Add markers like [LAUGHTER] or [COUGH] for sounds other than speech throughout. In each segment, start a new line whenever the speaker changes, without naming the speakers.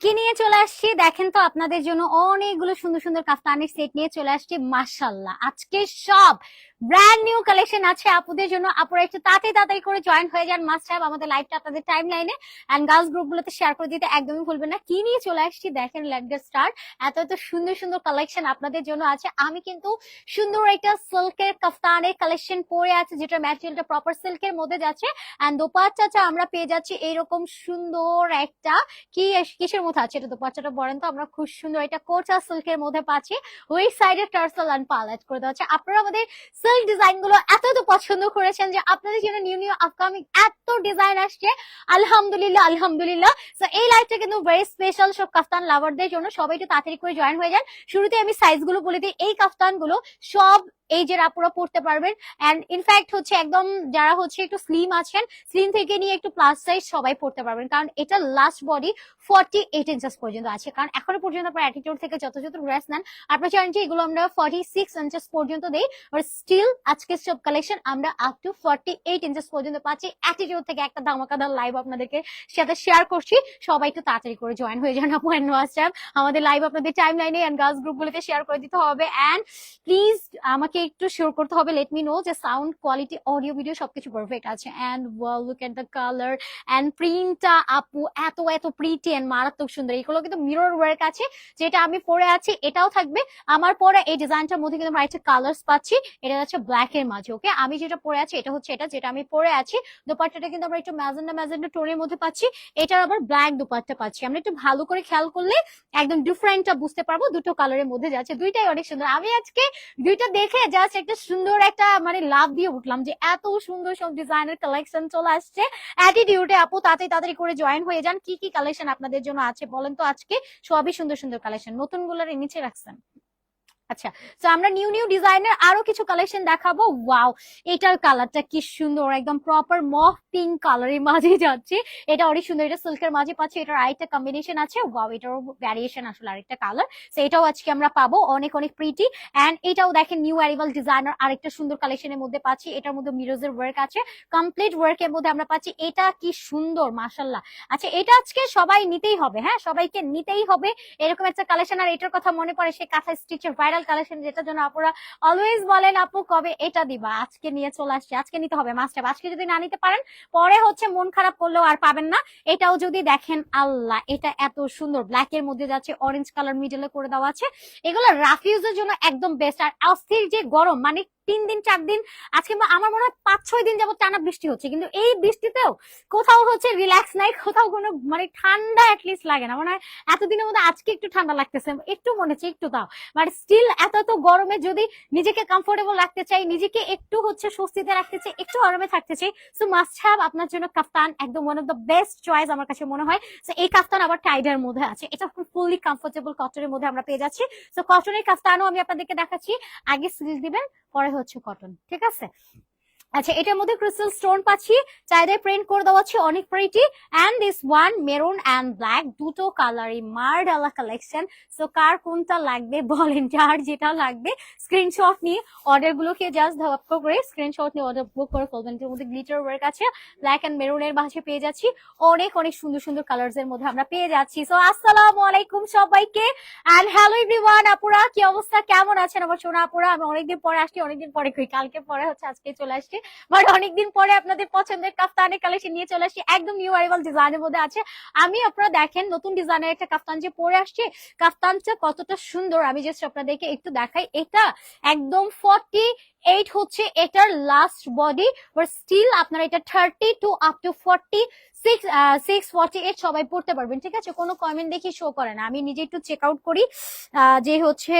কি নিয়ে চলে আসছি? দেখেন তো আপনাদের জন্য অনেকগুলো সুন্দর সুন্দর কাফতানের সেট নিয়ে চলে আসছি মাসাল্লাহ আজকে সব ব্র্যান্ড নিউ কালেকশন আছে আপুদের জন্য। আপুরা একটু তাড়াতাড়ি তাড়াতাড়ি করে জয়েন হয়ে যান মাস্ট হ্যাভ আমাদের লাইভটা আপনাদের টাইম লাইনে অ্যান্ড গার্লস গ্রুপ গুলোতে শেয়ার করে দিতে একদমই ভুলবেন না। কি নিয়ে চলে আসছি দেখেন লেট গেট স্টার্ট এত এত সুন্দর সুন্দর কালেকশন আপনাদের জন্য আছে। আমি কিন্তু সুন্দর একটা সিল্কের কাফতানের কালেকশন পরে আছে, যেটা ম্যাটেরিয়ালটা প্রপার সিল্কের মধ্যে যাচ্ছে। অ্যান্ড দোপাচ্চাটা আমরা পেয়ে যাচ্ছি এরকম সুন্দর একটা কি কিসের মধ্যে আছে? এটা দোপাচ্চাটা বলেন তো, আমরা খুব সুন্দর এটা কোচা সিল্কের মধ্যে পাচ্ছি। ওই সাইডে টার্সেল অ্যান্ড পালেট করে দেওয়া হচ্ছে আপনারা আমাদের সিল্ক ডিজাইনগুলো এত এত পছন্দ করেছেন যে আপনাদের জন্য নিউ নিউ আপকামিং এত ডিজাইন আসছে। আলহামদুলিল্লাহ আলহামদুলিল্লাহ। তো এই লাইভটা কিন্তু ভেরি স্পেশাল সব কাফতান লাভারদের জন্য। সবাই একটু তাড়াতাড়ি করে জয়েন হয়ে যান। শুরুতে আমি সাইজগুলো বলে দিই। এই কাফতানগুলো সব এই যে আপুরা পড়তে পারবেন। এন্ড ইনফ্যাক্ট হচ্ছে একদম যারা হচ্ছে একটু স্লিম আছেন স্লিম থেকে নিয়ে একটু প্লাস সাইজ সবাই পড়তে পারবেন। কারণ এটা last body forty eight inches পর্যন্ত আছে। কারণ এখনও পর্যন্ত আপনার অ্যাটিটিউড থেকে যত যত ড্রেস নেন আপনারা জানেন যে এগুলো আমরা ফর্টি সিক্স ইঞ্চেস পর্যন্ত দেই। আর স্টিল আজকে সব কালেকশন আমরা up to forty eight inches পর্যন্ত পাচ্ছি। অ্যাটিটিউড থেকে একটা ধামাকাদার লাইভ আপনাদেরকে সাথে শেয়ার করছি। সবাই একটু তাড়াতাড়ি করে জয়েন হয়ে যান আপু অ্যান্ড হোয়াটসঅ্যাপ আমাদের লাইভ আপনাদের টাইম লাইনে অ্যান্ড গার্লস গ্রুপগুলোতে শেয়ার করে দিতে হবে। অ্যান্ড প্লিজ আমাকে একটু শিওর করতে হবে লেট মি নো যে সাউন্ড কোয়ালিটি অডিও ভিডিও সবকিছু পারফেক্ট আছে। And look at the colour and প্রিন্টটা আপু এত এত প্রিটি অ্যান্ড মারাত্মক সুন্দর। এগুলো কিন্তু মিরর ওয়ার্ক আছে, যেটা আমি পরে আছি, এটাও থাকবে। আমার পরে এই ডিজাইনটার মধ্যে কিন্তু আমরা কালার্স পাচ্ছি, এটা হচ্ছে ব্ল্যাক এর মাঝে ওকে আমি যেটা পরে আছি, এটা হচ্ছে এটা, যেটা আমি পরে আছি, দোপাট্টাটা কিন্তু আমরা একটু ম্যাজেন্ডা ম্যাজেন্ডা টোনের মধ্যে পাচ্ছি। এটার আবার ব্ল্যাক দোপাট্টা পাচ্ছি। আমরা একটু ভালো করে খেয়াল করলে একদম ডিফারেন্টটা বুঝতে পারব, দুটো কালারের মধ্যে যাচ্ছে। দুইটাই অনেক সুন্দর। আমি আজকে দুইটা দেখে জাস্ট একটা সুন্দর একটা মানে লাভ দিয়ে উঠলাম যে এত সুন্দর সব ডিজাইনের কালেকশন চলে আসছে। অ্যাটিটিউডে আপু, তাড়াতাড়ি তাড়াতাড়ি করে জয়েন হয়ে যান। কি কি কালেকশন আপনাদের জন্য আছে বলেন তো আজকে? সবই সুন্দর সুন্দর কালেকশন নতুনগুলার নিচে রাখছেন। আচ্ছা তো আমরা নিউ নিউ ডিজাইনের আরও কিছু কালেকশন দেখাবো। ওয়াও এটার কালারটা কি সুন্দর একদম প্রপার মফ পিঙ্ক কালারের মাঝে যাচ্ছে। এটা অনেক সুন্দর, এটা সিল্কের মাঝে পাচ্ছি, এটার আরেকটা কম্বিনেশন আছে। ওয়াও এটারও ভ্যারিয়েশন আসলে আরেকটা কালার তো এটাও আজকে আমরা পাবো, অনেক অনেক প্রিটি এন্ড এটাও দেখেন নিউ অ্যারিভাল ডিজাইনার আরেকটা সুন্দর কালেকশনের মধ্যে পাচ্ছি। এটার মধ্যে মিরোজের ওয়ার্ক আছে। কমপ্লিট ওয়ার্কের মধ্যে আমরা পাচ্ছি, এটা কি সুন্দর মাসাল্লাহ আচ্ছা এটা আজকে সবাই নিতেই হবে হ্যাঁ? সবাইকে নিতেই হবে। এরকম একটা কালেকশন আর এটার কথা মনে পড়ে সেই কাঁথা স্টিচের ভাইরাল কালেকশন যেটার জন্য আপুরা অলওয়েজ বলেন, আপু, কবে এটা দিবা? আজকে নিয়ে চলে আসছে, আজকে নিতে হবে মাস্টার আজকে যদি না নিতে পারেন, পরে হচ্ছে মন খারাপ করলেও আর পাবেন না। এটাও যদি দেখেন, আল্লাহ, এটা এত সুন্দর। ব্ল্যাক এর মধ্যে যাচ্ছে অরেঞ্জ কালার মিডলে করে দেওয়া আছে। এগুলো রাফিউজের জন্য একদম বেস্ট আর অস্থির যে গরম মানে তিন দিন, চার দিন, আজকে আমার মনে হয় পাঁচ, ছয় দিন যাবত টানা বৃষ্টি হচ্ছে। কিন্তু এই বৃষ্টিতেও কোথাও হচ্ছে রিল্যাক্স নাই, কোথাও কোনো মানে ঠান্ডা অ্যাটলিস্ট লাগে না। মনে হয় এতদিনের মধ্যে আজকে একটু ঠান্ডা লাগতেছে, একটু মনে হচ্ছে, একটু তাও। বাট স্টিল এত এত গরমে যদি নিজেকে কমফোর্টেবল রাখতে চাই, নিজেকে একটু হচ্ছে স্বস্তিতে রাখতে চাই, একটু আরামে থাকতে চাই সো মাস্ট হ্যাভ আপনার জন্য কাফতান একদম one of the best choice আমার কাছে মনে হয়। সো এই কাফতান আবার টাইডার মধ্যে আছে। এটা ফুললি কমফোর্টেবল কটনের মধ্যে আমরা পেয়ে যাচ্ছি। সো কটনের কাফতানও আমি আপনাদেরকে দেখাচ্ছি। আগে সিরিজ দিবেন, পরে হচ্ছে কটন ঠিক আছে? আচ্ছা এটার মধ্যে ক্রিস্টাল স্টোন পাচ্ছি। চাইলে প্রিন্ট করে দেওয়া আছে অনেক pretty and this one maroon and black দুটো কালারই মার্ডালা কালেকশন সো কার কোনটা লাগবে বলেন, যার যেটা লাগবে। স্ক্রিনশট নিয়ে অর্ডার গুলোকে জাস্ট ধাপ করে স্ক্রিনশট নিয়ে অর্ডার বুক করে ফেলবেন। এটার মধ্যে গ্লিটার ওয়ার্ক আছে ব্ল্যাক অ্যান্ড মেরুনের মাঝে পেয়ে যাচ্ছি। অনেক অনেক সুন্দর সুন্দর কালার্স এর মধ্যে আমরা পেয়ে যাচ্ছি। সো আসসালামু আলাইকুম সবাইকে। অ্যান্ড হ্যালো এভরিওয়ান আপুরা, কি অবস্থা? কেমন আছেন আমার সোনা আপুরা? আমি অনেকদিন পরে আসছি, অনেকদিন পরে কই? কালকে পরে হচ্ছে, আজকে চলে আসছি। বাট অনেকদিন পরে আপনাদের পছন্দের কাফতানে কালেকশন নিয়ে চলে আসছি। একদম নিউ অ্যারিভাল ডিজাইনের মধ্যে আছে। আমি আপনারা দেখেন, নতুন ডিজাইনের একটা কাফতান যে পরে আসছে, কাফতানটা কতটা সুন্দর। আমি জাস্ট আপনাদেরকে একটু দেখাই। এটা একদম ফর্টি এইট হচ্ছে এটার লাস্ট বডি বাট স্টিল আপনারা এটা thirty two up to forty six six forty eight সবাই পড়তে পারবেন, ঠিক আছে? কোনো কমেন্ট দেখি শো করে না। আমি নিজে একটু চেক আউট করি যে হচ্ছে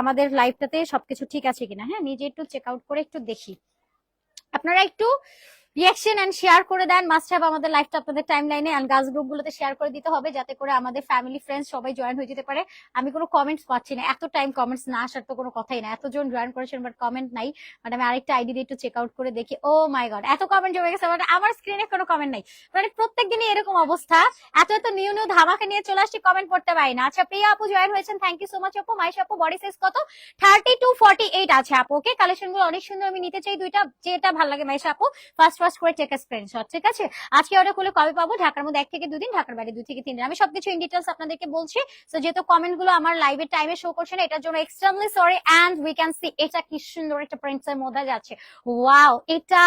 আমাদের লাইভটাতে সবকিছু ঠিক আছে কিনা। হ্যাঁ নিজে একটু চেক আউট করে একটু দেখি। আপনারা একটু রিয়াকশন এন্ড শেয়ার করে দেন। মাস্ট হ্যাভ আমাদের লাইফটা আপনাদের টাইম লাইনে এন্ড গাছ গ্রুপ গুলোতে শেয়ার করে দিতে হবে যাতে করে আমাদের ফ্যামিলি ফ্রেন্ডস সবাই জয়েন হয়ে যেতে পারে। আমি কোনো কমেন্টস পাচ্ছি না। এত টাইম কমেন্টস না আসার তো কোনো কথাই না। এতজন জয়েন করেছেন বাট কমেন্ট নাই। বাট আমি আরেকটা আইডি দিয়ে একটু চেক আউট করে দেখি। ও মাই গড এত কমেন্ট জমে গেছে মানে আমার স্ক্রিনে কোনো কমেন্ট নাই। মানে প্রত্যেক দিনই এরকম অবস্থা। এত এত নিউ নিউ ধামাকা নিয়ে চলে আসছি কমেন্ট করতে পারি না। আচ্ছা প্রিয়া আপু জয়েন হয়েছেন। থ্যাংক ইউ সো মাচ আপু। মাইশ আপু বডি সাইজ কত? থার্টি টু ফর্টি এইট আছে। আপু ওকে কালেকশনগুলো অনেক সুন্দর। আমি নিতে চাই দুইটা। যেটা ভালো লাগে মাইশা আপু। ফার্স্ট ফাস্ট করে টেক স্ক্রিনশট ঠিক আছে? আজকে অর্ডার করলে কবে পাবো? ঢাকার মধ্যে এক থেকে দুদিন, ঢাকার বাইরে দুই থেকে তিন দিন। আমি সবকিছু ইন ডিটেলস আপনাদেরকে বলছি। তো যেহেতু কমেন্টগুলো আমার লাইভের টাইমে শো করছে না, এটার জন্য extremely sorry and we can see এটা কি সুন্দর একটা প্রিন্টস এর মধ্যে যাচ্ছে। ওয়াও এটা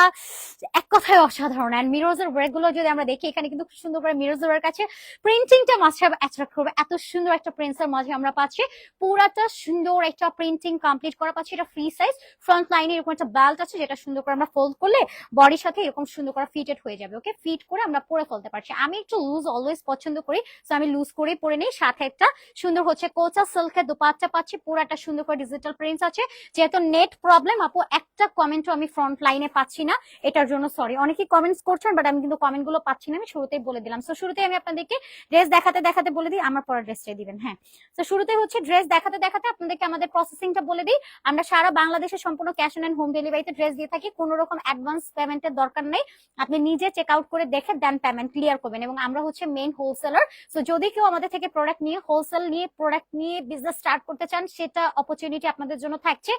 এক কথায় অসাধারণ। অ্যান্ড মিরোজের ওয়ার্কগুলো যদি আমরা দেখি, এখানে কিন্তু খুব সুন্দর করে মিরোজের ওয়ার্ক আছে। প্রিন্টিংটা হ্যাভ অ্যাট্রাক্ট করবে এত সুন্দর একটা প্রিন্টস এর মাঝে আমরা পাচ্ছি। পুরাটা সুন্দর একটা প্রিন্টিং কমপ্লিট করা পাচ্ছি। এটা ফ্রি সাইজ ফ্রন্ট লাইনে এরকম একটা বেল্ট আছে, যেটা সুন্দর করে আমরা ফোল্ড করলে বডির সাথে এরকম সুন্দর করে ফিটেড হয়ে যাবে ওকে ফিট করে আমরা পরে ফেলতে পারছি। আমি একটু লুজ অলওয়েজ পছন্দ করি তো আমি লুজ করেই পরে নিই। সাথে একটা সুন্দর হচ্ছে কোচা সিল্কের দোপাট্টা পাচ্ছি, পুরাটা সুন্দর করে ডিজিটাল প্রিন্টস আছে। যেহেতু নেট প্রবলেম আপু, একটা কমেন্টও আমি ফ্রন্ট লাইনে পাচ্ছি না, এটার জন্য সরি অনেকেই কমেন্টস করছেন বাট আমি কিন্তু কমেন্টগুলো পাচ্ছি না, আমি শুরুতেই বলে দিলাম। তো শুরুতে আমি আপনাদেরকে ড্রেস দেখাতে দেখাতে বলে দিই, আমার পরা ড্রেসটাই দিবেন হ্যাঁ। তো শুরুতে হচ্ছে ড্রেস দেখাতে দেখাতে আপনাদেরকে আমাদের প্রসেসিংটা বলে দিই। আমরা সারা বাংলাদেশে সম্পূর্ণ ক্যাশ অন হোম ডেলিভারিতে ড্রেস দিয়ে থাকি কোনো রকম অ্যাডভান্স পেমেন্টের দরকার নেই। আপনি নিজে চেক আউট করে দেখে দেন পেমেন্ট ক্লিয়ার করবেন এবং আমরা হচ্ছে মেইন হোলসেলার সো যদি কেউ আমাদের থেকে প্রোডাক্ট নিয়ে হোলসেল নিয়ে প্রোডাক্ট নিয়ে বিজনেস স্টার্ট করতে চান, সেটা অপরচুনিটি আপনাদের জন্য থাকছে।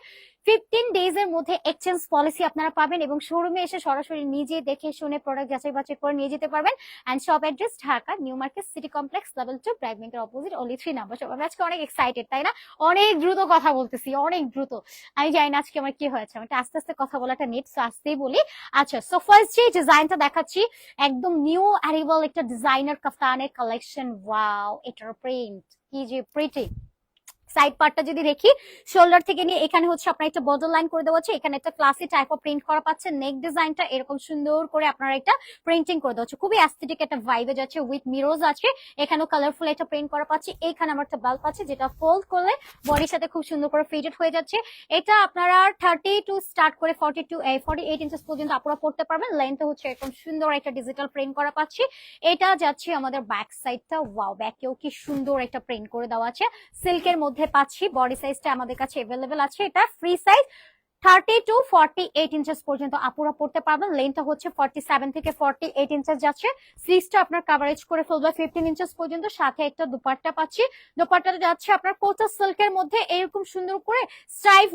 ফিফটিন ডেজ এর মধ্যে এক্সচেঞ্জ পলিসি আপনারা পাবেন এবং শোরুমে এসে সরাসরি নিজে দেখে শুনে প্রোডাক্ট যাচাই বাছাই করে নিয়ে যেতে পারবেন। And shop address Dhaka New Market City Complex level two Prime ব্যাংকের অপোজিট অনলি থ্রি নাম্বার সব আমি আজকে অনেক এক্সাইটেড তাই না? অনেক দ্রুত কথা বলতেছি, অনেক দ্রুত। আমি জানি না আজকে আমার কি হয়েছে আমি একটু আস্তে আস্তে কথা বলাটা নেট সো আস্তেই বলি। আচ্ছা সো ফার্স্ট যে ডিজাইনটা দেখাচ্ছি, একদম নিউ অ্যারিবল একটা ডিজাইনার কাফতানের কালেকশন ওয়াও এটার প্রিন্ট কি যে প্রিটি সাইড পার্টটা যদি দেখি শোল্ডার থেকে নিয়ে এখানে হচ্ছে আপনার একটা বর্ডার লাইন করে দেওয়া আছে, এখানে একটা ক্লাসি টাইপ অফ প্রিন্ট করা পাচ্ছে নেক ডিজাইনটা এরকম সুন্দর করে আপনারা একটা প্রিন্টিং করে দেওয়া হচ্ছে খুবই অ্যাস্থেটিক একটা ভাইবে যাচ্ছে উইথ মিরোজ আছে, এখানেও কালারফুল একটা প্রিন্ট করা পাচ্ছি। এখানে আমার একটা বাল্ব আছে, যেটা ফোল্ড করলে বডির সাথে খুব সুন্দর করে ফিটেড হয়ে যাচ্ছে। এটা আপনারা থার্টি টু স্টার্ট করে forty two forty eight inches পর্যন্ত আপনারা পড়তে পারবেন। লেন্থ হচ্ছে এরকম সুন্দর একটা ডিজিটাল প্রিন্ট করা পাচ্ছি। এটা যাচ্ছে আমাদের ব্যাক সাইডটা ওয়াও ব্যাকেও কি সুন্দর একটা প্রিন্ট করে দেওয়া আছে। সিল্কের মধ্যে পাচ্ছি বডি সাইজটা আমাদের কাছে এভেলেবেল আছে। এটা free size thirty two forty eight inches পর্যন্ত আপুরা পড়তে পারবেন। হচ্ছে ফর্টি সেভেন থেকে ফর্টি এইট ইঞ্চেস যাচ্ছে স্লিভসটা আপনার কাভারেজ করে ফেলবে ফিফটিন ইঞ্চেস পর্যন্ত। সাথে একটা দুপাট্টা পাচ্ছি। যাচ্ছে আপনার কোচা সিল্কের মধ্যে সুন্দর করে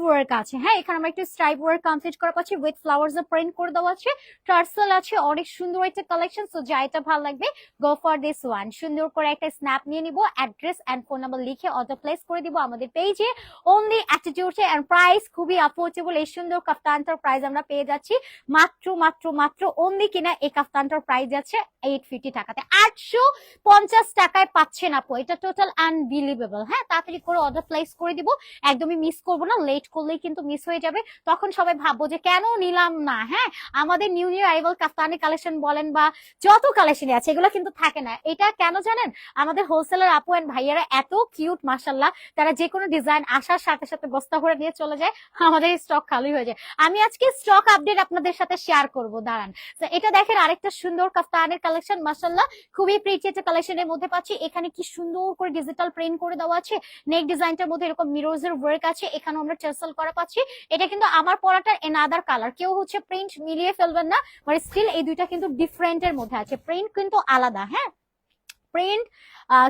ওয়ার্ক আছে। হ্যাঁ এখানে আমরা একটু ওয়ার্ক কমপ্লিট করা পাচ্ছি। উইথ ফ্লাওয়ার্স প্রিন্ট করে দেওয়া আছে। টার্সেল আছে, অনেক সুন্দর একটা কালেকশন সো যা এটা ভালো লাগবে গো ফর দিস ওয়ান সুন্দর করে একটা স্ন্যাপ নিয়ে নিব অ্যাড্রেস অ্যান্ড ফোন নাম্বার লিখে অর্ডার প্লেস করে দিব আমাদের পেজে অনলি অ্যাটিটিউডে প্রাইস খুবই অ্যাফোর্ডেবল এই সুন্দর কাফতানটার প্রাইস আমরা পেয়ে যাচ্ছি। মাত্র মাত্র মাত্র অনলি কিনা এই কাফতানটার প্রাইস যাচ্ছে এইট ফিফটি টাকাতে। আটশো পঞ্চাশ টাকায় পাচ্ছেন আপু। এটা টোটাল আনবিলিভেবল হ্যাঁ তাড়াতাড়ি করে অর্ডার প্লেস করে দিব। একদমই মিস করব না লেট করলেই কিন্তু মিস হয়ে যাবে। তখন সবাই ভাববো যে কেন নিলাম না হ্যাঁ? আমাদের নিউ নিউ অ্যারাইভাল কাফতানি কালেকশন বলেন বা যত কালেকশনই আছে, এগুলো কিন্তু থাকে না। এটা কেন জানেন? আমাদের হোলসেলার আপু এন্ড ভাইয়ারা এত কিউট মাসাল্লাহ তারা যে কোনো ডিজাইন আসার সাথে সাথে বস্তা ভরে নিয়ে চলে যায়। আমাদের স্টক খালি হয়ে যায়। আমি আজকে স্টক আপডেট আপনাদের সাথে শেয়ার করব, দাঁড়ান। এটা দেখেন আরেকটা সুন্দর কাফতানের কালেকশন মাসাল্লাহ খুবই প্রিটি একটা কালেকশনের মধ্যে পাচ্ছি। এখানে কি সুন্দর করে ডিজিটাল প্রিন্ট করে দেওয়া আছে। নেক ডিজাইনটার মধ্যে এরকম মিরোজের ওয়ার্ক আছে। এখানে আমরা চার্সেল করা পাচ্ছি। এটা কিন্তু আমার পরাটার এনাদার কালার কেউ হচ্ছে প্রিন্ট মিলিয়ে ফেলবেন না বাট স্টিল এই দুইটা কিন্তু ডিফারেন্ট এর মধ্যে আছে। প্রিন্ট কিন্তু আলাদা হ্যাঁ? প্রিন্ট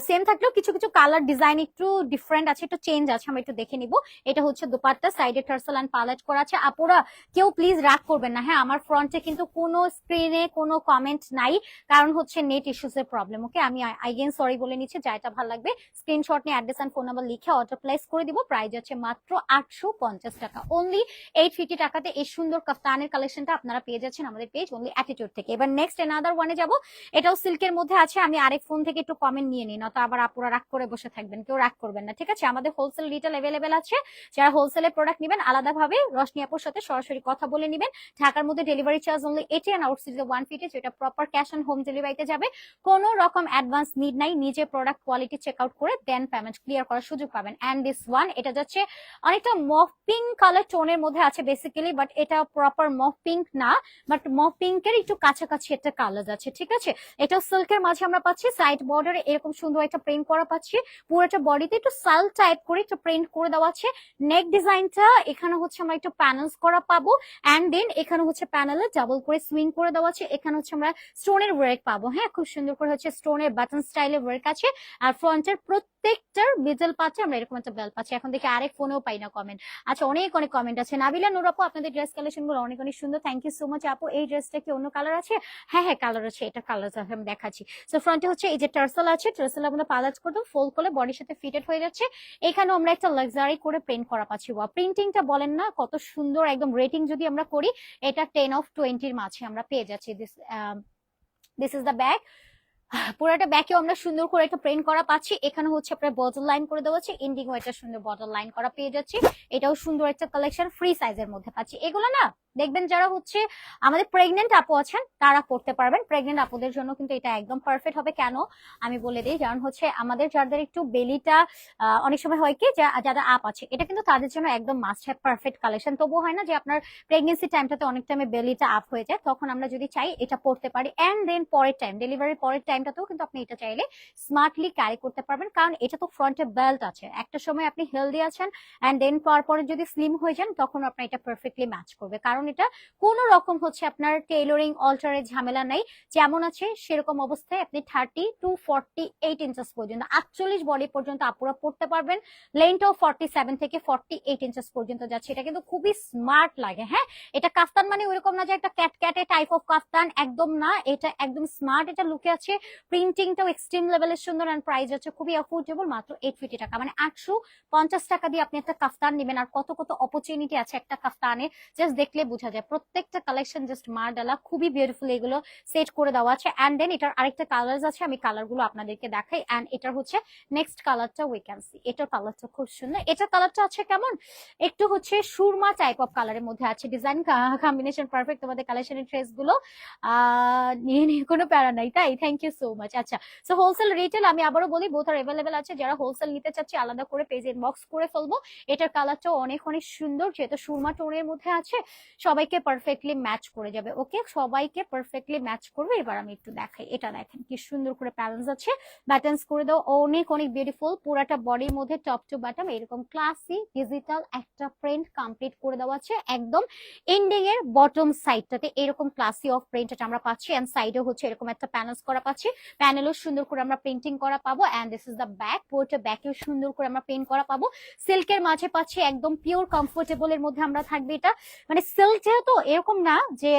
সেম থাকলেও কিছু কিছু কালার ডিজাইন একটু ডিফারেন্ট আছে, একটু চেঞ্জ আছে, আমরা একটু দেখে নিব। এটা হচ্ছে দুপাট্টা সাইডে টার্সেল অ্যান্ড পালেট করা আছে। আপুরা, কেউ প্লিজ রাগ করবেন না হ্যাঁ? আমার ফ্রন্টে কিন্তু কোনো স্ক্রিনে কোনো কমেন্ট নাই, কারণ হচ্ছে নেট ইস্যুস এর প্রবলেম ওকে আমি আইগেন সরি বলে নিচ্ছি, যা এটা ভালো লাগবে। স্ক্রিনশট নিয়ে অ্যাড্রেস অ্যান্ড ফোন নাম্বার লিখে অর্ডার প্লেস করে দিব। প্রাইস আছে মাত্র আটশো পঞ্চাশ টাকা। অনলি এইট ফিফটি টাকাতে এই সুন্দর কাফতানের কালেকশনটা আপনারা পেয়ে যাচ্ছেন আমাদের পেজ অনলি অ্যাটিটিউড থেকে। এবার নেক্সট এনাদার ওয়ানে যাব। এটাও সিল্কের মধ্যে আছে। আমি আরেক ফোন থেকে একটু কমেন্ট নিয়ে নিই নয়তো আবার আপুরা রাগ করে বসে থাকবেন, কেউ রাগ করবেন না, ঠিক আছে? আমাদের হোলসেল রিটেল অ্যাভেলেবেল আছে, যারা হোলসেলে প্রোডাক্ট নেবেন, আলাদাভাবে রশনি আপুর সাথে সরাসরি কথা বলে নেবেন। ঢাকার মধ্যে delivery charge only eighty and outside one ফিটে যেটা প্রপার ক্যাশ অন হোম ডেলিভারিতে যাবে। কোনো রকম অ্যাডভান্স নিড নাই, নিজে প্রোডাক্ট কোয়ালিটি চেক আউট করে দেন পেমেন্ট ক্লিয়ার করার সুযোগ পাবেন। অ্যান্ড দিস ওয়ান এটা যাচ্ছে অনেকটা মফ পিঙ্ক কালার টোনের মধ্যে আছে বেসিক্যালি বাট এটা প্রপার মফ পিঙ্ক না বাট মফ পিঙ্কের একটু কাছাকাছি একটা কালার আছে ঠিক আছে? এটা সিল্কের মাঝে আমরা পাচ্ছি সাইড বর্ডারে এরকম সুন্দর একটা প্রিন্ট করা পাচ্ছি। পুরোটা বডিতে একটু সাল টাইপ করে একটু প্রিন্ট করে দেওয়া আছে। নেক ডিজাইনটা এখানে হচ্ছে আমরা একটু প্যানেলস করা পাবো। অ্যান্ড দেন এখানে হচ্ছে প্যানেলে ডাবল করে সুইং করে দেওয়া আছে। এখানে হচ্ছে আমরা স্টোনের ওয়ার্ক পাবো। হ্যাঁ খুব সুন্দর করে হচ্ছে স্টোনের বাটন স্টাইলের ওয়ার্ক আছে। আর ফ্রন্টের প্রত্যেকটার মিডল পাচ্ছে, আমরা এরকম একটা বেল পাচ্ছি। এখন দেখি আরেক ফোনেও পাই না কমেন্ট আচ্ছা অনেক অনেক কমেন্ট আছে। নাবিলা, নুর আপু, আপনাদের ড্রেস কালেকশনগুলো অনেক অনেক সুন্দর। থ্যাংক ইউ সো মাচ আপু। এই ড্রেসটা কি অন্য কালার আছে? হ্যাঁ হ্যাঁ কালার আছে। এটা কালার আছে আমি দেখাচ্ছি। সো ফ্রন্টে হচ্ছে এই যে টার্সেল আছে টার্সেল আমরা পালাজ করে দেবো ফোল্ড করলে বডির সাথে ফিটেড হয়ে যাচ্ছে। এখানেও আমরা একটা লাক্সারি করে প্রিন্ট করা পাচ্ছি। ওয়া প্রিন্টিংটা বলেন না, কত সুন্দর একদম রেটিং যদি আমরা করি, এটা টেন অফ টোয়েন্টির মাঝে আমরা পেয়ে যাচ্ছি। This this is the back পুরোটা ব্যাকেও আমরা সুন্দর করে একটা প্রিন্ট করা পাচ্ছি। এখানে হচ্ছে আপনার বটল লাইন করে দেওয়া আছে ইন্ডিগো একটা সুন্দর বটল লাইন করা পেয়ে যাচ্ছি। এটাও সুন্দর একটা কালেকশন ফ্রি সাইজের মধ্যে পাচ্ছি। এগুলো না দেখবেন যারা হচ্ছে, আমাদের প্রেগনেন্ট আপু আছেন, তারা পড়তে পারবেন। প্রেগনেন্ট আপুদের জন্য কিন্তু এটা একদম পারফেক্ট হবে। কেন? আমি বলে দিই, কারণ হচ্ছে আমাদের যাদের একটু বেলিটা অনেক সময় হয় কি যারা আপ আছে, এটা কিন্তু তাদের জন্য একদম মাস্ট হ্যাভ পারফেক্ট কালেকশন তবু হয় না যে আপনার প্রেগনেন্সি টাইমটাতে অনেক টাইমে বেলিটা আপ হয়ে যায়। তখন আমরা যদি চাই, এটা পড়তে পারি। অ্যান্ড দেন পরের টাইম ডেলিভারির পরের টাইমটাতেও কিন্তু আপনি এটা চাইলে স্মার্টলি ক্যারি করতে পারবেন। কারণ এটা তো ফ্রন্টে বেল্ট আছে। একটা সময় আপনি হেলদি আছেন অ্যান্ড দেন পর পরে যদি স্লিম হয়ে যান, তখন আপনার এটা পারফেক্টলি ম্যাচ করবে। কারণ এটা কোনো রকম হচ্ছে আপনার টেইলরিং অল্টারের ঝামেলা নাই। যেমন আছে সেরকম অবস্থায় আপনি thirty two forty eight inches পর্যন্ত, আটচল্লিশ বডি পর্যন্ত আপুরা পড়তে পারবেন। লেন্থও ফর্টি সেভেন থেকে ফর্টি এইট ইঞ্চেস পর্যন্ত যাচ্ছে। এটা কিন্তু খুবই স্মার্ট লাগে হ্যাঁ? এটা কাফতান মানে ওইরকম না যে একটা ক্যাট ক্যাটে টাইপ অফ কাফতান, একদম না। এটা একদম স্মার্ট এটা লুকে আছে। প্রিন্টিংটাও এক্সট্রিম লেভেলের সুন্দর অ্যান্ড প্রাইস আছে খুবই অ্যাফোর্ডেবল মাত্র এইট ফিফটি টাকা। মানে আটশো পঞ্চাশ টাকা দিয়ে আপনি একটা কাফতান নেবেন, আর কত কত অপরচুনিটি আছে একটা কাফতানে। জাস্ট দেখলে বোঝা যায়। প্রত্যেকটা কালেকশন জাস্ট মারডালা খুবই বিউটিফুল এগুলো সেট করে দেওয়া আছে। অ্যান্ড দেন এটার আরেকটা কালার আছে আমি কালারগুলো আপনাদেরকে দেখাই। অ্যান্ড এটার হচ্ছে নেক্সট কালারটা উই ক্যান সি এটার কালারটা খুব সুন্দর। এটার কালারটা আছে কেমন? একটু হচ্ছে সুরমা টাইপ অফ কালারের মধ্যে আছে। ডিজাইন কম্বিনেশন পারফেক্ট তোমাদের কালেকশনের ড্রেসগুলো। আহ, নিয়ে নিয়ে কোনো প্যারা নাই তাই? থ্যাংক ইউ সো মাচ আচ্ছা সো হোলসেল রিটেল আমি আবারও বলি বোথ আর অ্যাভেলেবেল আছে। যারা হোলসেল নিতে চাচ্ছে আলাদা করে পেজ ইনবক্স করে ফেলব। এটার কালারটাও অনেক অনেক সুন্দর। যেহেতু সুরমা টোনের মধ্যে আছে সবাইকে পারফেক্টলি ম্যাচ করে যাবে ওকে সবাইকে পারফেক্টলি ম্যাচ করবে। এবার আমি একটু দেখাই, এটা দেখেন কি সুন্দর করে প্যালেন্স আছে। ব্যাটেন্স করে দাও, অনেক অনেক বিউটিফুল পুরাটা বডির মধ্যে টপ টু বাটম এরকম ক্লাসি ডিজিটাল একটা প্রিন্ট কমপ্লিট করে দেওয়া আছে। একদম এন্ডিং এর বটম সাইডটাতে এরকম ক্লাসি অফ প্রিন্ট আমরা পাচ্ছি। এন্ড সাইডে হচ্ছে এরকম একটা প্যানেলস করা পাচ্ছি। প্যানেলও সুন্দর করে আমরা প্রিন্টিং করা পাবো। And this is the back পুরোটা ব্যাকেও সুন্দর করে আমরা প্রিন্ট করা পাবো। সিল্কের মাঝে পাচ্ছি, একদম পিওর কমফোর্টেবল এর মধ্যে আমরা থাকবে এটা। মানে সিল্ক যেহেতু এরকম না যে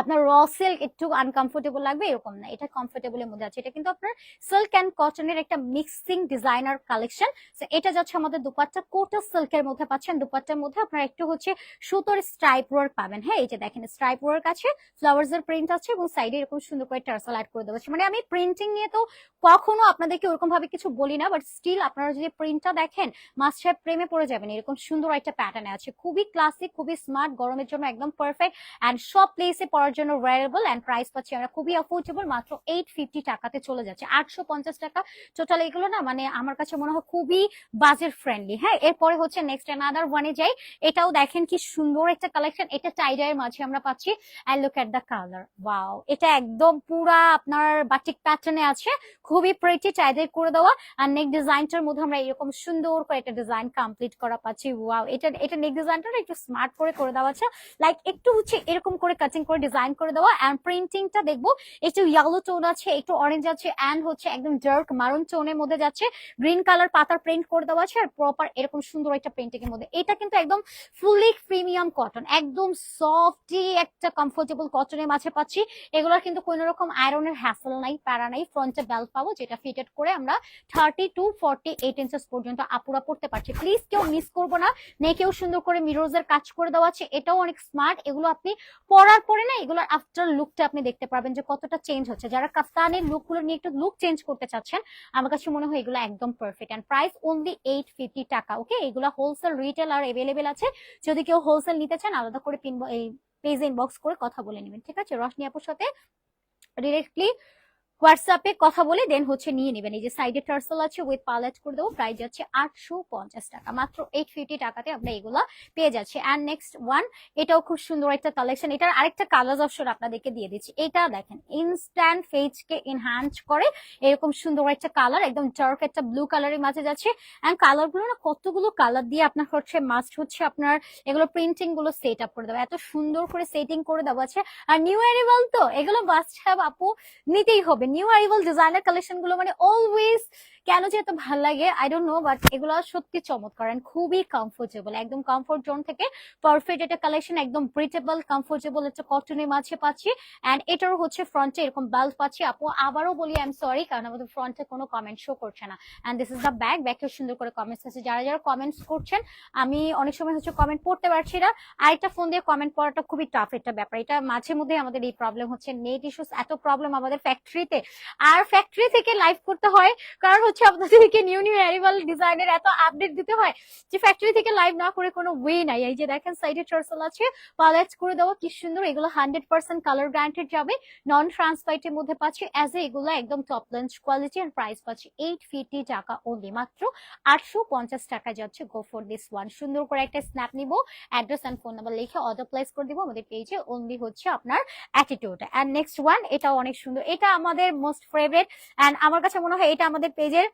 আপনার র সিল্ক একটু আনকমফোর্টেবল লাগবে, এরকম না। এটা কমফোর্টেবল এর মধ্যে আছে। এটা কিন্তু আপনার সিল্ক অ্যান্ড কটনের একটা মিক্সিং ডিজাইনার কালেকশন এটা যাচ্ছে আমাদের দুপাট্টা। কোটা সিল্কের মধ্যে পাচ্ছেন। দুপাট্টার মধ্যে আপনারা একটু হচ্ছে সুতোর স্ট্রাইপ ওয়ার্ক পাবেন। হ্যাঁ এই যে দেখেন স্ট্রাইপ ওয়ার্ক আছে ফ্লাওয়ার্স এর প্রিন্ট আছে এবং সাইডে এরকম সুন্দর করে টার্সেল অ্যাড করে দেওয়া মানে আমি প্রিন্টিং নিয়ে তো কখনো আপনাদেরকে ওরকম ভাবে কিছু বলি না বাট স্টিল আপনারা যদি প্রিন্টটা দেখেন মাস্ট হ্যাভ প্রেমে পড়ে যাবেন। এরকম সুন্দর একটা প্যাটার্নে আছে। খুবই ক্লাসিক খুবই স্মার্ট গরমের জন্য একদম পারফেক্ট অ্যান্ড সব প্লেসে পরার জন্য ওয়ারেবল অ্যান্ড প্রাইস পাচ্ছি আমরা। খুবই অ্যাফোর্ডেবল মাত্র এইট ফিফটি টাকাতে চলে যাচ্ছে। আটশো পঞ্চাশ টাকা টোটাল এগুলো না মানে আমার কাছে মনে হয় খুবই বাজেট ফ্রেন্ডলি হ্যাঁ এরপরে হচ্ছে নেক্সট অ্যানাদার ওয়ানে যাই। এটাও দেখেন কি সুন্দর একটা কালেকশন এটা টাইডারের মাঝে আমরা পাচ্ছি। And look at the colour wow এটা একদম পুরা আপনার বাটিক প্যাটার্নে আছে। খুবই প্রেটি টাইডার করে দেওয়া। আর নেক ডিজাইনটার মধ্যে আমরা এরকম সুন্দর করে একটা ডিজাইন কমপ্লিট করা পাচ্ছি। ওয়াও এটা এটা নেক ডিজাইনটা একটু স্মার্ট করে করে দেওয়া আছে। লাইক একটু হচ্ছে এরকম করে কাটিং করে ডিজাইন করে দেওয়া অ্যান্ড প্রিন্টিংটা দেখব। একটু ইয়েলো টোন আছে, একটু অরেঞ্জ আছে অ্যান্ড হচ্ছে একদম ডার্ক মারুন টোনের মধ্যে যাচ্ছে। গ্রিন কালার পাতার প্রিন্ট করে দেওয়া আছে আর প্রপার এরকম সুন্দর একটা প্রিন্টিং এর মধ্যে। এটা কিন্তু একদম ফুললি প্রিমিয়াম কটন একদম সফটি একটা কমফোর্টেবল কটনের মাঝে পাচ্ছি। এগুলোর কিন্তু কোনো রকম আয়রনের হ্যাসেল নাই, প্যারা নাই ফ্রন্টে বেল্ট পাবো, যেটা ফিটেড করে আমরা thirty two forty eight inches পর্যন্ত আপুরা পড়তে পারছি। প্লিজ কেউ মিস করব না। নেকেও সুন্দর করে মিরোজের কাজ করে দেওয়া আছে। এটাও অনেক স্মার্ট এগুলো আপনি পরার পরে না এগুলোর আফটার লুকটা আপনি দেখতে পারবেন যে কতটা চেঞ্জ হচ্ছে। যারা কাফতানের লুকগুলো নিয়ে একটু লুক চেঞ্জ করতে চাচ্ছেন, আমার কাছে মনে হয় এগুলো একদম perfect and price only eight fifty টাকা ওকে এগুলো হোলসেল রিটেল আর এভেলেবেল আছে। যদি কেউ হোলসেল নিতে চান, আলাদা করে পিন এই পেজ ইনবক্স করে কথা বলে নেবেন, ঠিক আছে? রশনি আপুর সাথে ডিরেক্টলি হোয়াটসঅ্যাপে কথা বলে দেন হচ্ছে নিয়ে নেবেন। এই যে সাইডে টার্সেল আছে উইথ পালেট করে দেবো প্রাইস যাচ্ছে আটশো পঞ্চাশ টাকা। মাত্র এইট ফিফটি টাকাতে আমরা এগুলা পেয়ে যাচ্ছি। অ্যান্ড নেক্সট ওয়ান এটাও খুব সুন্দর একটা কালেকশন এটার আরেকটা কালার অপশন আপনাদেরকে দিয়ে দিচ্ছি। এটা দেখেন ইনস্ট্যান্ট ফেজকে এনহ্যান্স করে। এরকম সুন্দর একটা কালার একদম ডার্ক একটা ব্লু কালারের মাঝে যাচ্ছে। অ্যান্ড কালারগুলো না, কতগুলো কালার দিয়ে আপনার হচ্ছে মাস্ট হচ্ছে আপনার এগুলো প্রিন্টিংগুলো সেট আপ করে দেওয়া। এত সুন্দর করে সেটিং করে দেওয়া আছে। আর নিউ অ্যারিভাল তো, এগুলো মাস্ট হ্যাভ আপু, নিতেই হবে। নিউ ডিজাইনার কালেকশনগুলো মানে অলওয়েজ কেন যে এত ভালো লাগে আই ডোন্ট নো বাট এগুলো সত্যি চমৎকার খুবই কমফোর্টেবল একদম কমফোর্ট জোন থেকে পারফেক্ট এটা কালেকশন একদম ব্রিটেবল কমফোর্টেবল একটা কটনের মাঝে পাচ্ছি এন্ড এটারও হচ্ছে ফ্রন্টে এরকম বেল্ট পাচ্ছি। আপু, আবারও বলি আই এম সরি কারণ আমাদের ফ্রন্টে কোনো কমেন্ট শো করছে না। And this is the back ব্যাগেও সুন্দর করে কমেন্টস আছে। যারা যারা কমেন্টস করছেন, আমি অনেক সময় হচ্ছে কমেন্ট পড়তে পারছি না। আরেকটা ফোন দিয়ে কমেন্ট পড়াটা খুবই টাফ একটা ব্যাপার। এটা মাঝে মধ্যে আমাদের এই প্রবলেম হচ্ছে নেট ইস্যুস এত প্রবলেম আমাদের ফ্যাক্টরিতে আর ফ্যাক্টরি থেকে লাইভ করতে হয়, কারণ হচ্ছে আপনাদেরকে নিউ নিউ অ্যানিমাল ডিজাইনের এত আপডেট দিতে হয় যে ফ্যাক্টরি থেকে লাইভ না করে কোনো ওয়ে নাই। এই যে দেখেন সাইডে চার্সেল আছে পালেটস করে দেওয়া কি সুন্দর, এগুলো হান্ড্রেড পার্সেন্ট কালার গ্রান্টেড যাবে। নন ট্রান্সপাইটের মধ্যে পাচ্ছি অ্যাজ এ এগুলো একদম টপ লঞ্চ কোয়ালিটি আর প্রাইস পাচ্ছি এইট ফিফটি টাকা ওনলি মাত্র আটশো পঞ্চাশ টাকা যাচ্ছে গো ফর দিস ওয়ান সুন্দর করে একটা স্ন্যাপ নিব অ্যাড্রেস অ্যান্ড ফোন নাম্বার লিখে অর্ডার প্লেস করে দিব, আমাদের পেজে অনলি হচ্ছে আপনার অ্যাটিটিউড অ্যান্ড নেক্সট ওয়ান এটা অনেক সুন্দর, এটা আমাদের মোস্ট ফেভারিট অ্যান্ড আমার কাছে মনে হয় এটা আমাদের পেজের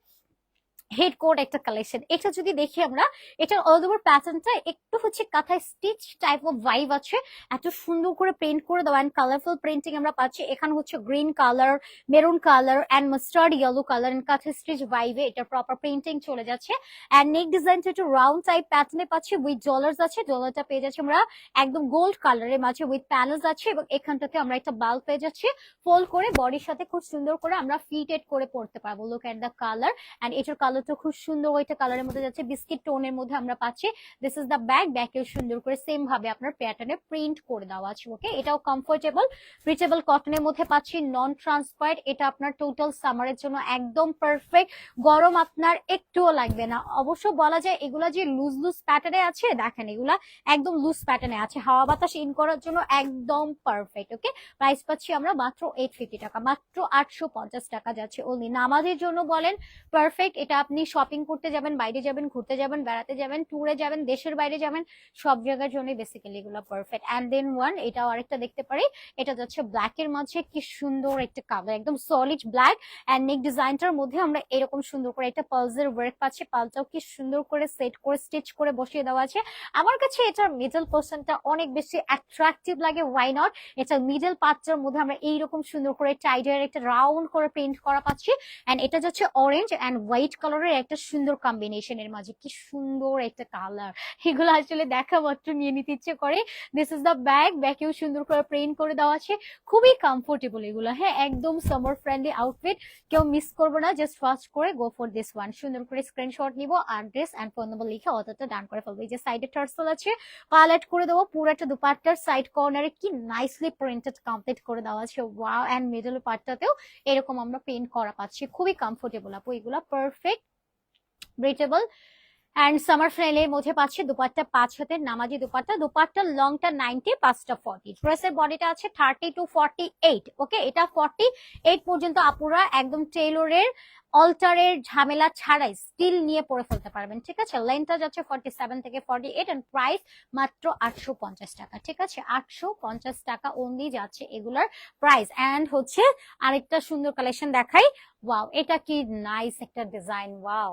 হেড কোড একটা কালেকশন এটা যদি দেখি আমরা, এটার অল ওভার প্যাটার্নটা একটু হচ্ছে কাঁথায় স্টিচ টাইপ অফ ভাইব আছে। এত সুন্দর করে প্রিন্ট করে দেওয়া অ্যান্ড কালারফুল প্রিন্টিং আমরা পাচ্ছি। এখানে হচ্ছে green colour maroon colour and mustard yellow colour and kantha stitch ভাইবে এটা প্রপার প্রিন্টিং চলে যাচ্ছে। অ্যান্ড নেক ডিজাইনটা একটু রাউন্ড টাইপ প্যাটার্নে পাচ্ছি উইথ ডলার্স আছে। ডলারটা পেয়ে যাচ্ছে আমরা একদম গোল্ড কালারের মাঝে উইথ প্যানেলস আছে এবং এখানটাতে আমরা একটা বাল্ব পেয়ে যাচ্ছি। ফোল্ড করে বডির সাথে খুব সুন্দর করে আমরা ফিটেড করে পড়তে পারব। Look at the colour and এটার কালারটা খুব সুন্দর ওইটা কালারের মধ্যে যাচ্ছে। বিস্কিট টোনের মধ্যে আমরা পাচ্ছি। দিস ইজ দ্য ব্যাগ ব্যাগেও সুন্দর করে সেম ভাবে আপনার প্যাটার্নে প্রিন্ট করে দেওয়া আছে ওকে এটাও কমফোর্টেবল রিচেবল কটনের মধ্যে পাচ্ছি নন ট্রান্সপারেন্ট এটা আপনার টোটাল সামারের জন্য একদম পারফেক্ট গরম আপনার একটুও লাগবে না। অবশ্য বলা যায় এগুলা যে লুজ লুজ প্যাটার্নে আছে, দেখেন এগুলা একদম লুজ প্যাটার্নে আছে। হাওয়া বাতাস ইন করার জন্য একদম পারফেক্ট ওকে প্রাইস পাচ্ছি আমরা মাত্র এইট ফিফটি টাকা, মাত্র আটশো পঞ্চাশ টাকা যাচ্ছে। ওনলি নামাজের জন্য বলেন পারফেক্ট এটা আপনি শপিং করতে যাবেন, বাইরে যাবেন, ঘুরতে যাবেন, বেড়াতে যাবেন ট্যুরে যাবেন, দেশের বাইরে যাবেন, সব জায়গার জন্য বেসিক্যালি এগুলো পারফেক্ট অ্যান্ড দেন ওয়ান এটাও আরেকটা দেখতে পারি, এটা যাচ্ছে ব্ল্যাক এর মাঝে কি সুন্দর একটা কালার একদম সলিড ব্ল্যাক অ্যান্ড নেক ডিজাইনটার মধ্যে আমরা এরকম সুন্দর করে একটা পালসের ওয়ার্ক পাচ্ছি পালটাও কি সুন্দর করে সেট করে স্টিচ করে বসিয়ে দেওয়া আছে। আমার কাছে এটার মিডল পোর্শনটা অনেক বেশি অ্যাট্রাকটিভ লাগে ওয়াই নট এটা মিডল পার্টটার মধ্যে আমরা এইরকম সুন্দর করে টাইডের একটা রাউন্ড করে প্রিন্ট করা পাচ্ছি। অ্যান্ড এটা যাচ্ছে অরেঞ্জ অ্যান্ড হোয়াইট কালারের একটা সুন্দর কম্বিনেশনের মাঝে। কি সুন্দর একটা কালার এগুলো আসলে দেখা মাত্র নিয়ে নিতে ইচ্ছে করে। দিস ইজ দ্য ব্যাগ ব্যাগেও সুন্দর করে প্রিন্ট করে দেওয়া আছে। খুবই কমফোর্টেবল এগুলো। হ্যাঁ একদম সামার ফ্রেন্ডলি আউটফিট কেউ মিস করব না। জাস্ট ফার্স্ট করে গো ফর দিস ওয়ান সুন্দর করে স্ক্রিনশট নিব অ্যাড্রেস অ্যান্ড ফোন নম্বর লিখে অর্ডারটা ডান করে ফেলব। এই যে সাইডে টার্সেল আছে পালেট করে দেবো। পুরো একটা দুপাট্টার সাইড কর্নারে কি নাইসলি প্রিন্টেড কমপ্লিট করে দেওয়া আছে। ওয়াও অ্যান্ড মিডল পার্টটাতেও এরকম আমরা প্রিন্ট করা পাচ্ছি। খুবই কমফোর্টেবল আপু। এগুলো পারফেক্ট ব্রিটেবল অ্যান্ড সামার ফ্রেলের মধ্যে পাচ্ছে দুপাট্টা পাঁচ হাতের নামাজি দুপাট্টা। দুপাট্টা লংটা নাইনটি পাঁচটা ফর্টি ড্রেসের বডিটা আছে thirty two forty eight okay এটা ফর্টি এইট পর্যন্ত আপুরা একদম টেইলরের অল্টারের ঝামেলা ছাড়াই স্টিল নিয়ে পরে ফেলতে পারবেন, ঠিক আছে? লেন্থটা যাচ্ছে ফর্টি সেভেন থেকে ফর্টি এইট অ্যান্ড প্রাইস মাত্র আটশো পঞ্চাশ টাকা, ঠিক আছে? আটশো পঞ্চাশ টাকা অনলি যাচ্ছে এগুলার প্রাইস অ্যান্ড হচ্ছে আরেকটা সুন্দর কালেকশন দেখাই। ওয়াও এটা কি নাইস একটা ডিজাইন ওয়াও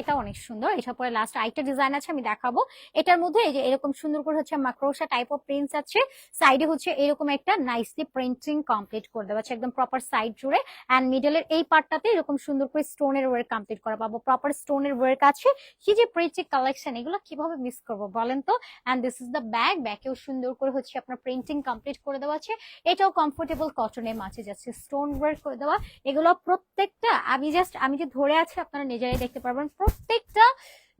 এটা অনেক সুন্দর। এটা পরে লাস্ট আরেকটা ডিজাইন আছে, আমি দেখাবো। এটার মধ্যে এই যে এরকম সুন্দর করে হচ্ছে মাক্রোসা টাইপ অফ প্রিন্টস আছে। সাইডে হচ্ছে এরকম একটা নাইসলি প্রিন্টিং কমপ্লিট করে দেওয়া আছে, একদম প্রপার সাইড জুড়ে। অ্যান্ড মিডলের এই পার্টটাতে এরকম সুন্দর করে স্টোনের ওয়ার্ক কমপ্লিট করা পাবো। প্রপার স্টোনের ওয়ার্ক আছে। কি যে প্রিন্টিং কালেকশন এগুলো কীভাবে মিস করব বলেন তো? And this is the bag ব্যাগেও সুন্দর করে হচ্ছে আপনার প্রিন্টিং কমপ্লিট করে দেওয়া আছে। এটাও কমফোর্টেবল কটনের মাঝে যাচ্ছে স্টোন ওয়ার্ক করে দেওয়া। এগুলো প্রত্যেকটা, আমি জাস্ট আমি যে ধরে আছি, আপনারা নিজেরাই দেখতে পারবেন। প্রত্যেকটা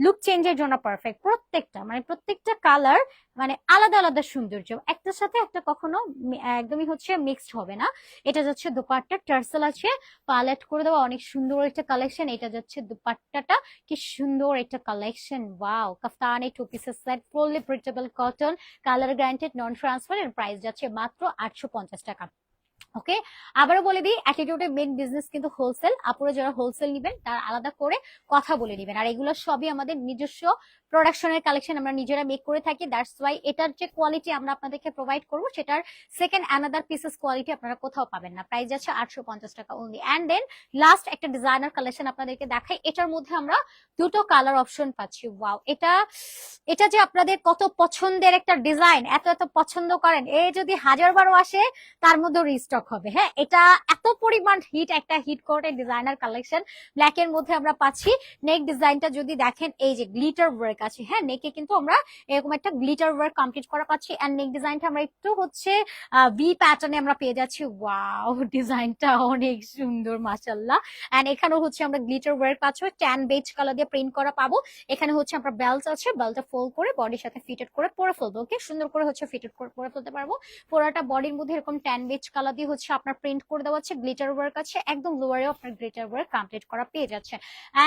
লুক চেঞ্জের জন্য পারফেক্ট প্রত্যেকটা মানে প্রত্যেকটা কালার মানে আলাদা আলাদা সৌন্দর্য, একটার সাথে একটা কখনো একদমই হচ্ছে মিক্সড হবে না। এটা যাচ্ছে দুপাট্টা, টার্সেল আছে পালেট করে দেওয়া অনেক সুন্দর একটা কালেকশন এটা যাচ্ছে দুপাট্টাটা, কি সুন্দর একটা collection wow কাফতানি two pieces set fully printable cotton colour granted non transfer এর প্রাইস যাচ্ছে মাত্র আটশো পঞ্চাশ টাকা। ওকে? আবারও বলে দিই অ্যাটিটিউডের মেন বিজনেস কিন্তু হোলসেল আপুরা যারা হোলসেল নেবেন, তারা আলাদা করে কথা বলে নেবেন। আর এগুলো সবই আমাদের নিজস্ব প্রোডাকশনের কালেকশন আমরা নিজেরা মেক করে থাকি। দ্যাটস ওয়াই এটার যে কোয়ালিটি আমরা আপনাদেরকে প্রোভাইড করব, সেটার সেকেন্ড অ্যানাদার পিসেস কোয়ালিটি আপনারা কোথাও পাবেন না। প্রাইস আছে আটশো পঞ্চাশ টাকা অনলি অ্যান্ড দেন লাস্ট একটা ডিজাইনার কালেকশন আপনাদেরকে দেখাই। এটার মধ্যে আমরা দুটো কালার অপশন পাচ্ছি। ওয়াও এটা এটা যে আপনাদের কত পছন্দের একটা ডিজাইন এত এত পছন্দ করেন, এ যদি হাজার বারো আসে, তার মধ্যে রিস্টক হবে। হ্যাঁ এটা এত পরিমাণ হিট একটা হিট কোটে ডিজাইনার কালেকশন ব্ল্যাক এর মধ্যে আমরা পাচ্ছি। নেক ডিজাইনটা যদি দেখেন, এই যে গ্লিটার ওয়ার্ক আছে। হ্যাঁ নেকে কিন্তু আমরা এরকম একটা গ্লিটার ওয়ার্ক কমপ্লিট করা পাচ্ছি। এন্ড নেক ডিজাইনটা আমরা একটু হচ্ছে ভি প্যাটার্নে আমরা পেয়ে যাচ্ছি। ওয়াও ডিজাইনটা [LAUGHS] অনেক সুন্দর মাশাল্লাহ এন্ড এখানেও হচ্ছে আমরা গ্লিটার ওয়ার্ক পাচ্ছি। ট্যান বেজ কালার দিয়ে প্রিন্ট করা পাবো। এখানে হচ্ছে আমরা বেল্ট আছে বেল্টটা ফোল্ড করে বডির সাথে ফিটেড করে পরে ফেলব ওকে সুন্দর করে হচ্ছে ফিটেড করে, পরে ফেলতে পারব। পুরোটা বডির মধ্যে এরকম ট্যান বেজ কালার দিয়ে হচ্ছে আপনার প্রিন্ট করে দেওয়া আছে গ্লিটার ওয়ার্ক আছে, একদম লোয়ারেও আপনার গ্লিটার ওয়ার্ক কমপ্লিট করা পেয়ে যাচ্ছে।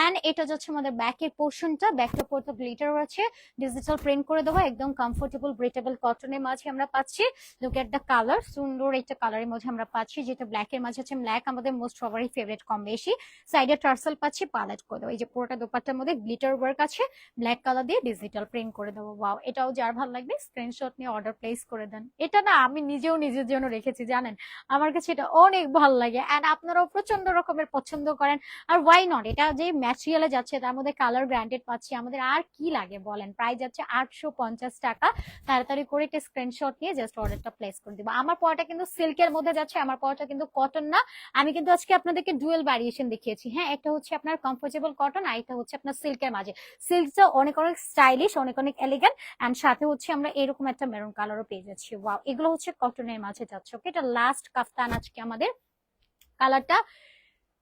এন্ড এটা যাচ্ছে আমাদের ব্যাকের পোর্শনটা ব্যাকটা পড়তে গ্লিটার আছে ডিজিটাল প্রিন্ট করে দেওয়া, একদম কমফোর্টেবল ব্রেটেবল কটনের মাঝে আমরা পাচ্ছি। লুক এট দ্য কালার সুন্দর একটা কালারের মধ্যে আমরা পাচ্ছি, যেটা ব্ল্যাক এর মাঝে হচ্ছে ব্ল্যাক আমাদের মোস্ট ফেভারিট ফেভারিট কম বেশি। সাইডে টার্সেল পাচ্ছি পালেট করে দেবো এই যে পুরোটা দোপাট্টার মধ্যে গ্লিটার ওয়ার্ক আছে ব্ল্যাক কালার দিয়ে ডিজিটাল প্রিন্ট করে দেবো ওয়াও এটাও যার ভালো লাগবে স্ক্রিনশট নিয়ে অর্ডার প্লেস করে দেন। এটা না আমি নিজেও নিজের জন্য রেখেছি, জানেন? আমার কাছে এটা অনেক ভালো লাগে। এন্ড আপনারাও প্রচণ্ড রকমের পছন্দ করেন। আর ওয়াই নট এটা যে ম্যাটেরিয়ালে যাচ্ছে, তার মধ্যে কালার ব্র্যান্ডেড পাচ্ছি, আমাদের আর কি লাগে বলেন? প্রাইস যাচ্ছে আটশো পঞ্চাশ টাকা। তাড়াতাড়ি করে একটা স্ক্রিনশট নিয়ে জাস্ট অর্ডারটা প্লেস করে দিব। আমার পড়াটা কিন্তু সিল্কের মধ্যে যাচ্ছে, আমার পড়াটা কিন্তু কটন না। আমি কিন্তু আজকে আপনাদেরকে ডুয়েল ভ্যারিয়েশন দেখিয়েছি। হ্যাঁ একটা হচ্ছে আপনার কমফোর্টেবল কটন আর একটা হচ্ছে আপনার সিল্কের মাঝে। সিল্কটা অনেক অনেক স্টাইলিশ অনেক অনেক এলিগেন্ট অ্যান্ড সাথে হচ্ছে আমরা এরকম একটা মেরুন কালারও পেয়ে যাচ্ছি। ওয়াও এগুলো হচ্ছে কটনের মাঝে যাচ্ছে ওকে এটা লাস্ট কাফতান আজকে আমাদের। কালারটা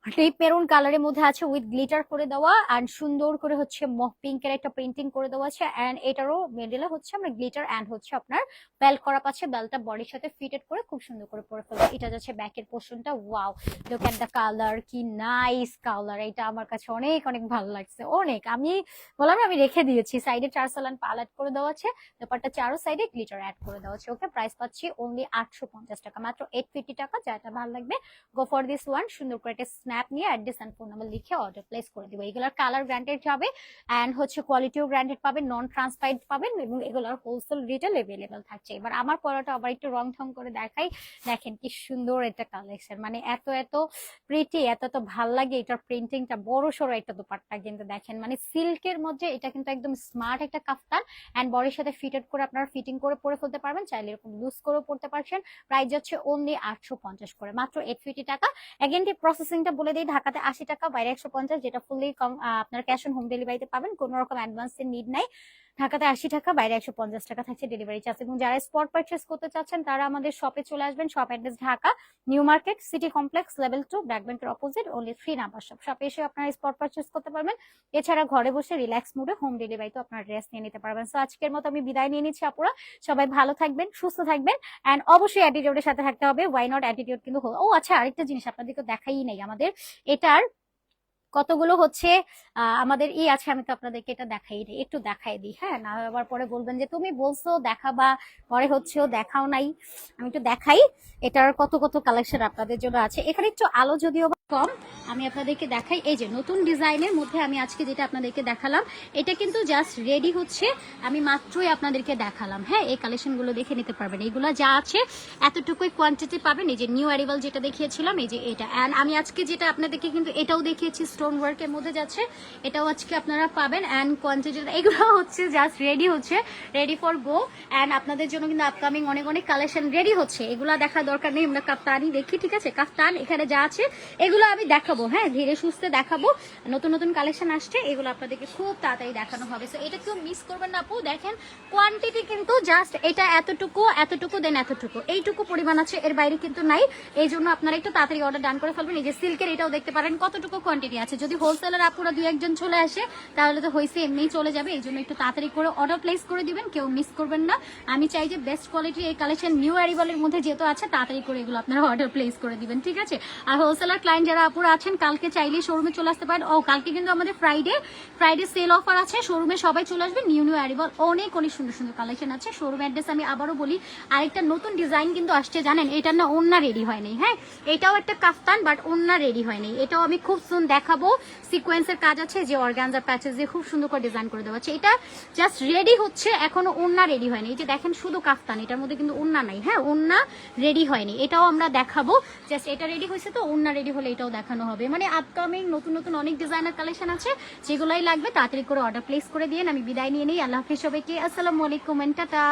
ডিপ মেরুন কালারের মধ্যে আছে উইথ গ্লিটার করে দেওয়া অ্যান্ড সুন্দর করে হচ্ছে মফ পিঙ্কের একটা প্রিন্টিং করে দেওয়া আছে অ্যান্ড এটারও মিডিলে হচ্ছে আমরা গ্লিটার অ্যান্ড হচ্ছে আপনার বেল করা পাচ্ছে বেলটা বডির সাথে ফিটেড করে খুব সুন্দর করে পরে ফেলব। এটা যাচ্ছে ব্যাকের পোর্শনটা wow look at the colour কি নাইস কালার এটা আমার কাছে অনেক অনেক ভালো লাগছে, অনেক। আমি বললাম আমি রেখে দিয়েছি। সাইডে চার সালান পালাট করে দেওয়া আছে, ব্যাপারটা চারো সাইডে গ্লিটার অ্যাড করে দেওয়া আছে। ওকে প্রাইস পাচ্ছি অনলি আটশো পঞ্চাশ টাকা, মাত্র এইট ফিফটি টাকা এটা ভালো লাগবে গো ফর দিস ওয়ান সুন্দর করে একটা স্ন্যাপ নিয়ে অ্যাড্রেস অ্যান্ড ফোন নাম্বার লিখে অর্ডার প্লেস করে দিব। এগুলোর কালার গ্রান্টেড যাবে অ্যান্ড হচ্ছে কোয়ালিটিও গ্রান্টেড পাবেন নন ট্রান্সপারেন্ট পাবেন এবং এগুলোর হোলসেল রিটেল এভেলেবেল থাকছে। এবার আমার পরাটা আবার একটু রং ঠং করে দেখাই। দেখেন কি সুন্দর একটা কালেকশন মানে এত এত প্রিটি এত এত ভালো লাগে এটার প্রিন্টিংটা বড় সড়ো একটা দোপাট্টা কিন্তু দেখেন। মানে সিল্কের মধ্যে এটা কিন্তু একদম স্মার্ট একটা কাফতান অ্যান্ড বডির সাথে ফিটেড করে আপনারা ফিটিং করে পরে ফেলতে পারবেন, চাইলে এরকম লুজ করেও পড়তে পারছেন। প্রাইস যাচ্ছে অনলি আটশো পঞ্চাশ করে, মাত্র এইট ফিফটি টাকা। যে প্রসেসিংটা বলে দিই, ঢাকাতে আশি টাকা, বাইরে একশো পঞ্চাশ, যেটা ফুললি কম আপনার ক্যাশ অন হোম ডেলিভারিতে পাবেন। কোনো রকম অ্যাডভান্সের নিড নাই। ঢাকাতে আশি টাকা, বাইরে একশো পঞ্চাশ টাকা থাকছে ডেলিভারি চার্জ এবং যারা স্পট পারচেস করতে চাচ্ছেন, তারা আমাদের শপে চলে আসবেন shop address Dhaka New Market City Complex level two BRAC ব্যাংকের opposite only three number shop শপে এসে আপনারা স্পট পারচেস করতে পারবেন। এছাড়া ঘরে বসে রিল্যাক্স মুডে হোম ডেলিভারিতে আপনার ড্রেস নিয়ে নিতে পারবেন। সো আজকের মতো আমি বিদায় নিয়ে নিচ্ছি আপুরা। সবাই ভালো থাকবেন, সুস্থ থাকবেন অ্যান্ড অবশ্যই অ্যাটিটিউডের সাথে থাকতে হবে। ওয়াই নট অ্যাটিটিউড কিন্তু ও আচ্ছা আরেকটা জিনিস আপনাদেরকে দেখাই নেই আমাদের। এটার কতগুলো হচ্ছে আমাদের ই আছে, আমি তো আপনাদেরকে এটা দেখাই দিই একটু দেখাই দিই হ্যাঁ? না আবার পরে বলবেন যে, তুমি বলছো দেখা বা পরে হচ্ছে দেখাও নাই। আমি একটু দেখাই, এটার কত কত কালেকশন আপনাদের জন্য আছে। এখানে একটু আলো যদিও কম আমি আপনাদেরকে দেখাই। এই যে, নতুন ডিজাইনের মধ্যে আমি আজকে যেটা আপনাদেরকে দেখালাম, এটা কিন্তু জাস্ট রেডি হচ্ছে। আমি মাত্রই আপনাদেরকে দেখালাম। হ্যাঁ এই কালেকশনগুলো দেখে নিতে পারবেন। এগুলো যা আছে, এতটুকুই কোয়ান্টিটি পাবেন। এই যে নিউ অ্যারিভাল যেটা দেখিয়েছিলাম, এই যে এটা। অ্যান্ড আমি আজকে যেটা আপনাদেরকে কিন্তু এটাও দেখিয়েছি স্টোন ওয়ার্কের মধ্যে যাচ্ছে। এটাও আজকে আপনারা পাবেন। অ্যান্ড কোয়ান্টিটি এগুলো হচ্ছে জাস্ট রেডি হচ্ছে রেডি ফর গো অ্যান্ড আপনাদের জন্য কিন্তু আপকামিং অনেক অনেক কালেকশন রেডি হচ্ছে। এগুলো দেখার দরকার নেই। আমরা কাপ্তানি দেখি, ঠিক আছে? কাপ্তান এখানে যা আছে, এগুলো আমি দেখাবো হ্যাঁ ধীরে সুস্থে দেখাবো। নতুন নতুন কালেকশন আসছে, এগুলো আপনাদেরকে খুব তাড়াতাড়ি দেখানো হবে। সো এটা কেউ মিস করবেন না, আপু। দেখেন কোয়ান্টিটি কিন্তু জাস্ট এটা এতটুকু এতটুকু দেন এতটুকু। এইটুকু পরিমাণ আছে, এর বাইরে কিন্তু নাই। এই জন্য আপনারা একটু তাড়াতাড়ি অর্ডার ডান করে ফেলবেন। এই যে সিল্কের এটাও দেখতে পারেন, কতটুকু কোয়ান্টিটি আছে। যদি হোলসেলার আপুরা দুই একজন চলে আসে, তাহলে তো হয়েছে এমনিই চলে যাবে। এই জন্য একটু তাড়াতাড়ি করে অর্ডার প্লেস করে দিবেন, কেউ মিস করবেন না। আমি চাই যে বেস্ট কোয়ালিটির এই কালেকশন নিউ অ্যারিভালের মধ্যে যেহেতু আছে, তাড়াতাড়ি করে এগুলো আপনারা অর্ডার প্লেস করে দিবেন, ঠিক আছে? আর হোলসেলার ক্লায়েন্ট যারা আপুরা আছেন, কালকে চাইলে শোরুমে চলে আসতে পারেন। ও, কালকে কিন্তু আমাদের ফ্রাইডে ফ্রাইডে সেল অফার আছে শোরুমে সবাই চলে আসবে। নিউ নিউ অ্যারিভাল অনেক অনেক সুন্দর সুন্দর কালেকশন আছে। শোরুম অ্যাড্রেস আমি আবারও বলি, আরেকটা নতুন ডিজাইন কিন্তু আসছে, জানেন? এটা না ওন্না রেডি হয়নি হ্যাঁ? এটাও একটা কাফতান বাট ওন্না রেডি হয়নি এটাও আমি খুব সুন দেখাবো। সিকোয়েন্সের কাজ আছে, যে অর্গানজার প্যাচেস দিয়ে খুব সুন্দর করে ডিজাইন করে দেওয়া আছে। এটা জাস্ট রেডি হচ্ছে, এখনও ওন্না রেডি হয়নি। এই যে দেখেন, শুধু কাফতান, এটার মধ্যে কিন্তু ওন্না নাই হ্যাঁ? ওন্না রেডি হয়নি। এটাও আমরা দেখাবো। জাস্ট এটা রেডি হয়েছে তো ওন্না রেডি হলে এটাও দেখানো হবে। মানে আপকামিং নতুন নতুন অনেক ডিজাইনার কালেকশন আছে, যেগুলাই লাগবে, তাড়াতাড়ি করে অর্ডার প্লেস করে দিয়ে আমি বিদায় নিয়ে নিই। আল্লাহ হাফিজ সবাইকে। আসসালামু আলাইকুম টাটা